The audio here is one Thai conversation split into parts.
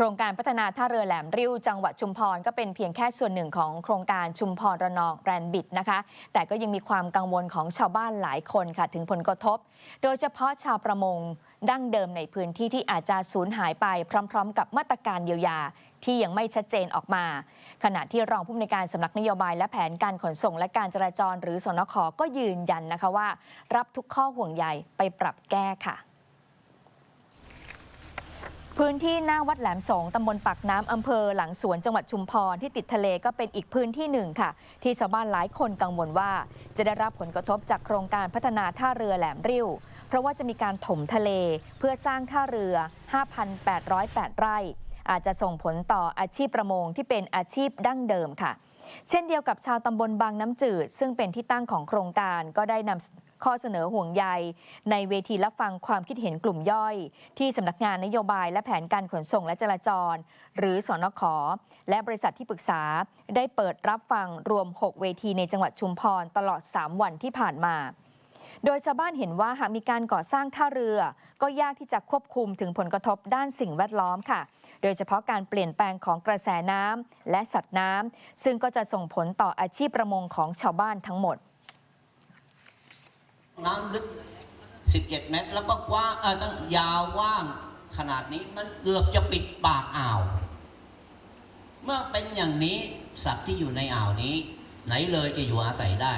โครงการพัฒนาท่าเรือแหลมริ้วจังหวัดชุมพรก็เป็นเพียงแค่ส่วนหนึ่งของโครงการชุมพรระนองแรนบิดนะคะ แต่ก็ยังมีความกังวลของชาวบ้านหลายคนค่ะถึงผลกระทบ โดยเฉพาะชาวประมงดั้งเดิมในพื้นที่ที่อาจจะสูญหายไปพร้อม ๆ กับมาตรการเยียวยาที่ยังไม่ชัดเจนออกมา ขณะที่รองผู้อำนวยการสำนักนโยบายและแผนการขนส่งและการจราจร หรือสนขก็ยืนยันนะคะว่า รับทุกข้อห่วงใยไปปรับแก้ค่ะ พื้นที่หน้าวัดแหลมสงตำบลปากน้ำอำเภอหลังสวนจังหวัดชุมพรที่ติดทะเลก็เป็นอีกพื้นที่หนึ่งค่ะ ที่ชาวบ้านหลายคนกังวลว่า จะได้รับผลกระทบจากโครงการพัฒนาท่าเรือแหลมริ้ว เพราะว่าจะมีการถมทะเลเพื่อสร้างท่าเรือ 5,808 ไร่ อาจจะส่งผลต่ออาชีพประมงที่เป็นอาชีพดั้งเดิมค่ะ เช่นเดียวกับชาวตำบลบางน้ำจืด ซึ่งเป็นที่ตั้งของโครงการก็ได้นำข้อเสนอห่วงใย ในเวทีรับฟังความคิดเห็นกลุ่มย่อย ที่สำนักงานนโยบายและแผนการขนส่งและจราจร หรือสอนขและบริษัทที่ปรึกษาได้เปิดรับฟังรวม 6 เวทีในจังหวัดชุมพรตลอด 3 วันที่ผ่านมาโดยชาวบ้านเห็นว่าหากมีการก่อสร้างท่าเรือ ก็ยากที่จะควบคุมถึงผลกระทบด้านสิ่งแวดล้อมค่ะ โดยเฉพาะการเปลี่ยนแปลงของกระแสน้ำและสัตว์น้ำซึ่งก็จะส่งผลต่ออาชีพประมงของชาวบ้านทั้งหมด น้ำลึก 17 เมตร แล้วก็กว้างเออตั้งยาวกว้างขนาดนี้มันเกือบจะปิดปากอ่าว เมื่อเป็นอย่างนี้สัตว์ที่อยู่ในอ่าวนี้ ไหนเลยจะอยู่อาศัยได้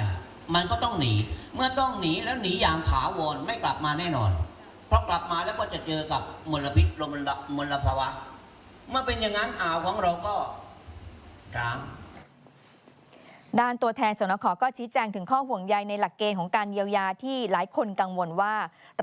มันก็ต้องหนี เมื่อต้องหนีแล้วหนีอย่างถาวรไม่กลับมาแน่นอน เพราะกลับมาแล้วก็จะเจอกับมลพิษลมลมลภาวะ เมื่อเป็นอย่างนั้นอ่าวของเราก็ร้างด้านตัวแทนสนขก็ชี้แจงถึงข้อห่วงใยในหลักเกณฑ์ของการเยียวยาที่หลายคนกังวลว่า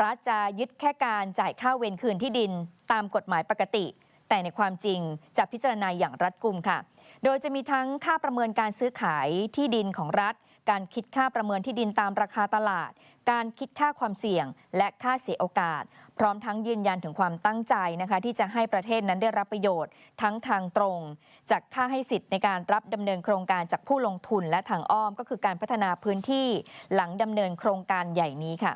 รัฐจะยึดแค่การจ่ายค่าเวรคืนที่ดินตามกฎหมายปกติ แต่ในความจริงจะพิจารณาอย่างรัดกุมค่ะ โดยจะมีทั้งค่าประเมินการซื้อขายที่ดินของรัฐ การคิดค่าประเมินที่ดินตามราคาตลาด การคิดค่าความเสี่ยง และค่าเสียโอกาส พร้อมทั้งยืนยันถึงความตั้งใจนะคะที่จะให้ประเทศนั้นได้รับประโยชน์ ทั้งทางตรง จากค่าให้สิทธิ์ในการรับดำเนินโครงการจากผู้ลงทุนและทางอ้อมก็คือการพัฒนาพื้นที่หลังดำเนินโครงการใหญ่นี้ค่ะ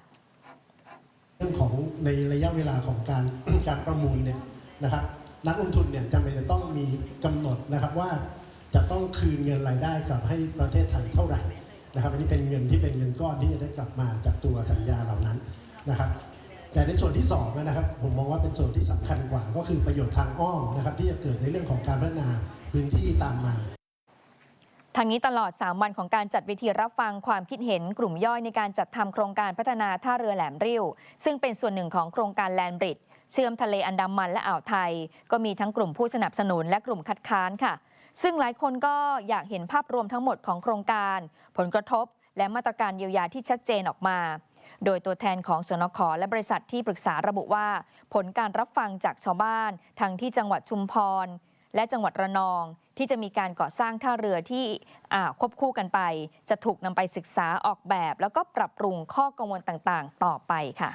เรื่องของในระยะเวลาของการการประมูลเนี่ยนะครับนักลงทุนเนี่ยจำเป็นจะต้องมีกำหนดนะครับว่าจะต้องคืนเงินรายได้กลับให้ประเทศไทยเท่าไหร่ นะครับอันนี้เป็นเงินที่เป็นเงินก้อนที่จะได้กลับมาจากตัวสัญญาเหล่านั้นนะครับ แต่ในส่วนที่สองนะครับ ผมมองว่าเป็นส่วนที่สำคัญกว่า ก็คือประโยชน์ทางอ้อมนะครับ ที่จะเกิดในเรื่องของการพัฒนาพื้นที่ตามมาทางนี้ตลอด 3 วันของการจัดเวทีรับฟังความคิดเห็นกลุ่มย่อยในการจัดทำโครงการพัฒนาท่าเรือแหลมริ้ว ซึ่งเป็นส่วนหนึ่งของโครงการแลนบริดเชื่อมทะเลอันดามันและอ่าวไทย ก็มีทั้งกลุ่มผู้สนับสนุนและกลุ่มคัดค้านค่ะ ซึ่งหลายคนก็อยากเห็นภาพรวมทั้งหมดของโครงการ ผลกระทบ และมาตรการเยียวยาที่ชัดเจนออกมา โดยตัวแทนของสนขและบริษัทที่ปรึกษาระบุว่า ผลการรับฟังจากชาวบ้านทั้งที่จังหวัดชุมพร และจังหวัดระนอง ที่จะมีการก่อสร้างท่าเรือที่ควบคู่กันไป จะถูกนำไปศึกษาออกแบบ แล้วก็ปรับปรุงข้อกังวลต่างๆ ต่อไปค่ะ